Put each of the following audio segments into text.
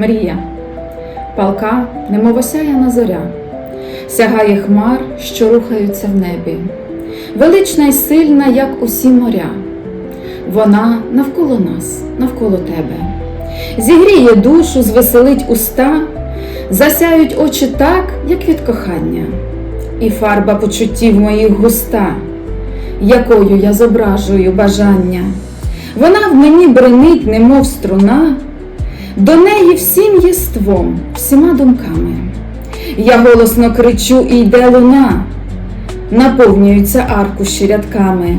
Мрія, палка, немов осяяна зоря, сягає хмар, що рухаються в небі, велична й сильна, як усі моря. Вона навколо нас, навколо тебе, зігріє душу, звеселить уста, засяють очі так, як від кохання, і фарба почуттів моїх густа, якою я зображую бажання. Вона в мені бренить, немов струна. До неї всім єством, всіма думками. Я голосно кричу і йде луна, наповнюються аркуші рядками.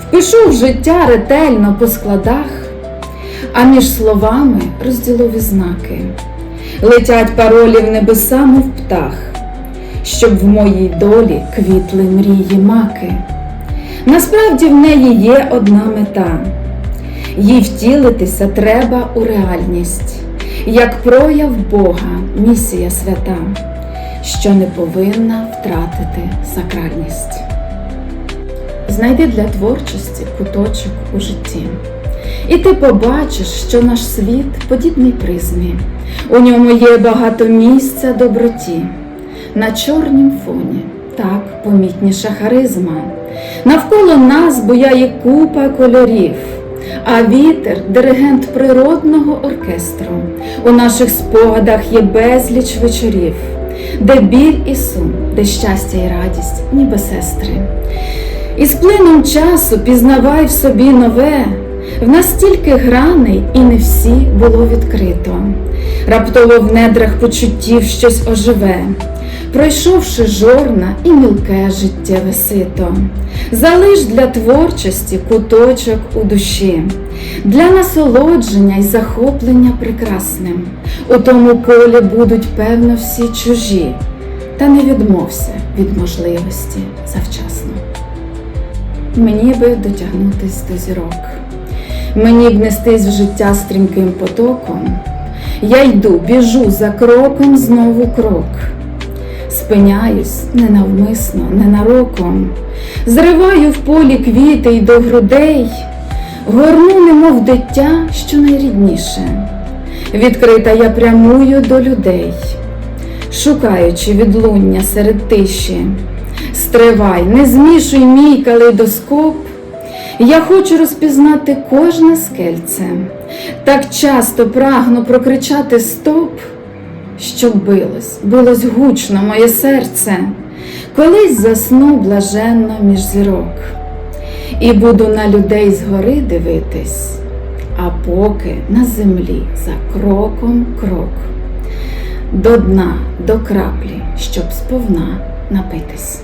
Впишу в життя ретельно по складах, а між словами розділові знаки. Летять паролі в небеса, мов птах, щоб в моїй долі квітли мрії маки. Насправді в неї є одна мета. Їй втілитися треба у реальність, як прояв Бога, місія свята, що не повинна втратити сакральність. Знайди для творчості куточок у житті, і ти побачиш, що наш світ подібний призмі, у ньому є багато місця доброті, на чорнім фоні так помітніша харизма. Навколо нас буяє купа кольорів. А вітер диригент природного оркестру. У наших спогадах є безліч вечорів, де біль і сум, де щастя і радість, ніби сестри. І з плином часу пізнавай в собі нове, в нас стільки граней, і не всі було відкрито. Раптово в недрах почуттів щось оживе. Пройшовши жорна і мілке життєве сито, залиш для творчості куточок у душі, для насолодження й захоплення прекрасним. У тому колі будуть, певно, всі чужі, та не відмовся від можливості завчасно. Мені би дотягнутись до зірок, мені б нестись в життя стрімким потоком. Я йду, біжу за кроком знову крок спиняюсь ненавмисно, ненароком, зриваю в полі квіти й до грудей, горну, немов дитя, що найрідніше. Відкрита я прямую до людей, шукаючи відлуння серед тиші. Стривай, не змішуй мій калейдоскоп. Я хочу розпізнати кожне скельце, так часто прагну прокричати стоп щоб билось, билось гучно моє серце, колись засну блаженно між зірок, і буду на людей згори дивитись, а поки на землі за кроком крок, до дна, до краплі, щоб сповна напитись.